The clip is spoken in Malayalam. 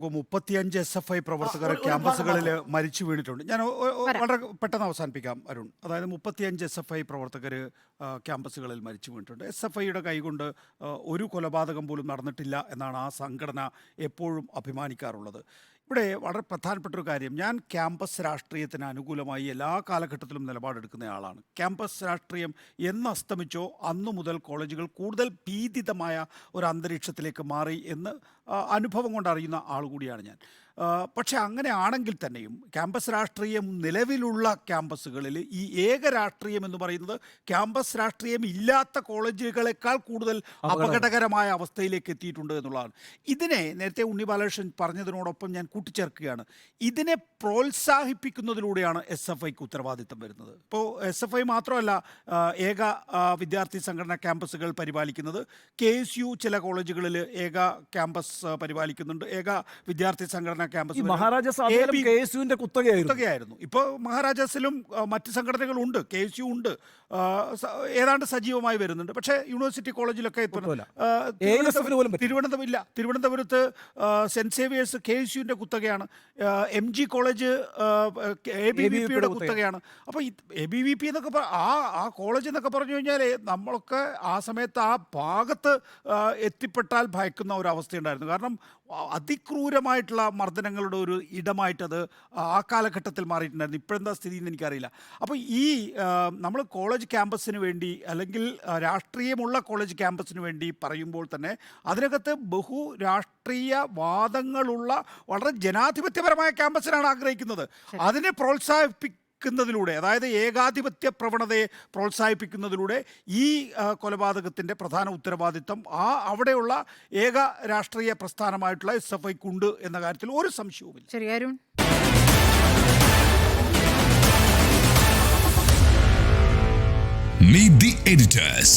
മുപ്പത്തിയഞ്ച് എസ് എഫ് ഐ പ്രവർത്തകർ ക്യാമ്പസുകളിൽ മരിച്ചു വീണിട്ടുണ്ട്. ഞാൻ. വളരെ പെട്ടെന്ന് അവസാനിപ്പിക്കാം അരുൺ. അതായത് മുപ്പത്തിയഞ്ച് എസ് എഫ് ഐ പ്രവർത്തകർ ക്യാമ്പസുകളിൽ മരിച്ചു വീണിട്ടുണ്ട്. എസ് എഫ് ഐയുടെ കൈകൊണ്ട് ഒരു കൊലപാതകം പോലും നടന്നിട്ടില്ല എന്നാണ് ആ സംഘടന എപ്പോഴും അഭിമാനിക്കാറുള്ളത്. ഇവിടെ വളരെ പ്രധാനപ്പെട്ട ഒരു കാര്യം. ഞാൻ ക്യാമ്പസ് രാഷ്ട്രീയത്തിന് അനുകൂലമായി എല്ലാ കാലഘട്ടത്തിലും നിലപാടെടുക്കുന്ന ആളാണ്. ക്യാമ്പസ് രാഷ്ട്രീയം എന്ന് അസ്തമിച്ചോ അന്നു മുതൽ കോളേജുകൾ കൂടുതൽ ഭീതിതമായ ഒരു അന്തരീക്ഷത്തിലേക്ക് മാറി എന്ന് അനുഭവം കൊണ്ട് അറിയുന്ന ആൾ കൂടിയാണ് ഞാൻ. പക്ഷേ അങ്ങനെ ആണെങ്കിൽ തന്നെയും ക്യാമ്പസ് രാഷ്ട്രീയം നിലവിലുള്ള ക്യാമ്പസുകളിൽ ഈ ഏക രാഷ്ട്രീയം എന്ന് പറയുന്നത് ക്യാമ്പസ് രാഷ്ട്രീയം ഇല്ലാത്ത കോളേജുകളെക്കാൾ കൂടുതൽ അപകടകരമായ അവസ്ഥയിലേക്ക് എത്തിയിട്ടുണ്ട് എന്നുള്ളതാണ്. ഇതിനെ നേരത്തെ ഉണ്ണി ബാലകൃഷ്ണൻ പറഞ്ഞതിനോടൊപ്പം ഞാൻ കൂട്ടിച്ചേർക്കുകയാണ്. ഇതിനെ പ്രോത്സാഹിപ്പിക്കുന്നതിലൂടെയാണ് എസ് എഫ് ഐക്ക് ഉത്തരവാദിത്തം വരുന്നത്. ഇപ്പോൾ എസ് എഫ് ഐ മാത്രമല്ല ഏക വിദ്യാർത്ഥി സംഘടന ക്യാമ്പസുകൾ പരിപാലിക്കുന്നത്. കെ എസ് യു ചില കോളേജുകളിൽ ഏക ക്യാമ്പസ് പരിപാലിക്കുന്നുണ്ട്. ഏക വിദ്യാർത്ഥി സംഘടന ക്യാമ്പസ് മഹാരാജാസ് കെ എസ് യുവിന്റെ കുത്തകയായിരുന്നു. ഇപ്പോൾ മഹാരാജാസിലും മറ്റ് സംഘടനകളുണ്ട്. കെ എസ് യു ഉണ്ട്. ഏതാണ്ട് സജീവമായി വരുന്നുണ്ട്. പക്ഷേ യൂണിവേഴ്സിറ്റി കോളേജിലൊക്കെ. തിരുവനന്തപുരം ഇല്ല. തിരുവനന്തപുരത്ത് സെന്റ് സേവിയേഴ്സ് കെ എസ് യുവിന്റെ കുത്തകയാണ്. M G college A B V പിയുടെ കുത്തകയാണ്. അപ്പോൾ എ ബി വി പി എന്നൊക്കെ ആ ആ കോളേജ് എന്നൊക്കെ പറഞ്ഞു കഴിഞ്ഞാൽ നമ്മളൊക്കെ ആ സമയത്ത് ആ ഭാഗത്ത് എത്തിപ്പെട്ടാൽ ഭയക്കുന്ന ഒരു അവസ്ഥയുണ്ടായിരുന്നു. കാരണം അതിക്രൂരമായിട്ടുള്ള അതിക്രൂരമായിട്ടുള്ള മർദ്ദനങ്ങളുടെ ഒരു ഇടമായിട്ടത് ആ കാലഘട്ടത്തിൽ മാറിയിട്ടുണ്ടായിരുന്നു. ഇപ്പോഴെന്താ സ്ഥിതി എന്ന് എനിക്കറിയില്ല. അപ്പോൾ ഈ നമ്മൾ കോളേജ് ക്യാമ്പസിന് വേണ്ടി അല്ലെങ്കിൽ രാഷ്ട്രീയമുള്ള കോളേജ് ക്യാമ്പസിന് വേണ്ടി പറയുമ്പോൾ തന്നെ അതിനകത്ത് ബഹു രാഷ്ട്രീയ വാദങ്ങളുള്ള വളരെ ജനാധിപത്യപരമായ ക്യാമ്പസിനാണ് ആഗ്രഹിക്കുന്നത്. അതിനെ പ്രോത്സാഹിപ്പി ക്കുന്നതിലൂടെ അതായത് ഏകാധിപത്യ പ്രവണതയെ പ്രോത്സാഹിപ്പിക്കുന്നതിലൂടെ ഈ കൊലപാതകത്തിന്റെ പ്രധാന ഉത്തരവാദിത്തം ആ അവിടെയുള്ള ഏക രാഷ്ട്രീയ പ്രസ്ഥാനമായിട്ടുള്ള എസ് എഫ് ഐക്കുണ്ട് എന്ന കാര്യത്തിൽ ഒരു സംശയവുമില്ല ശരി അരുൺ Meet the editors.